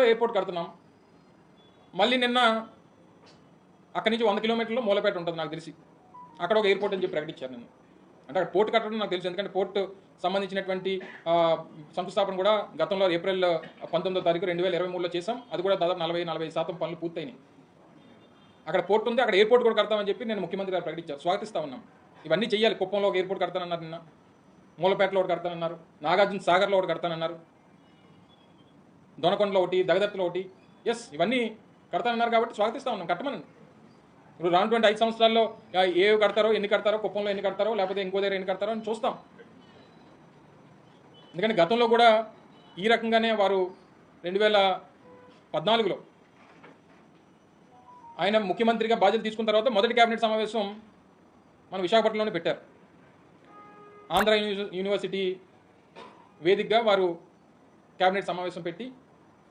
Airport కడుతున్నాం. మళ్ళీ నిన్న అక్కడి నుంచి వంద కిలోమీటర్లో మూలపేట ఉంటుంది నాకు తెలిసి. అక్కడ ఒక ఎయిర్పోర్ట్ అని చెప్పి ప్రకటించాను నేను అంటే అక్కడ పోర్ట్ కట్టడం నాకు తెలుసు. ఎందుకంటే పోర్ట్ సంబంధించినటువంటి ఆ, శంకుస్థాపన కూడా గతంలో ఏప్రిల్ పంతొమ్మిదో తారీఖు రెండు వేల ఇరవై మూడులో చేసాం అది కూడా దాదాపు నలభై నలభై శాతం పనులు పూర్తయినాయి. అక్కడ పోర్ట్ ఉంది. అక్కడ ఎయిర్పోర్ట్ కూడా కడతామని చెప్పి నేను ముఖ్యమంత్రి గారు ప్రకటించారు. స్వాగతిస్తా ఉన్నాం. ఇవన్నీ చేయాలి కుప్పంలో ఒక ఎయిర్పోర్ట్ కడతానన్నారు నిన్న. మూలపేటలో ఒకటి కడతానన్నారు. నాగార్జున సాగర్లో ఒకటి కడతానన్నారు. దొనకొండలో ఒకటి దగదర్తిలో ఒకటి. ఎస్ ఇవన్నీ కడతానన్నారు కాబట్టి స్వాగతిస్తా ఉన్నాం కట్టమనండి. ఇప్పుడు రానటువంటి ఐదు సంవత్సరాల్లో ఏవి కడతారో ఎన్ని కడతారో కుప్పంలో ఎన్ని కడతారో లేకపోతే ఇంకో దగ్గర ఎన్ని కడతారో అని చూస్తాం. ఎందుకంటే గతంలో కూడా ఈ రకంగానే వారు రెండు వేల పద్నాలుగులో ఆయన ముఖ్యమంత్రిగా బాధ్యత తీసుకున్న తర్వాత మొదటి కేబినెట్ సమావేశం మన విశాఖపట్నంలోనే పెట్టారు. ఆంధ్ర యూనివర్సిటీ వేదికగా వారు కేబినెట్ సమావేశం పెట్టి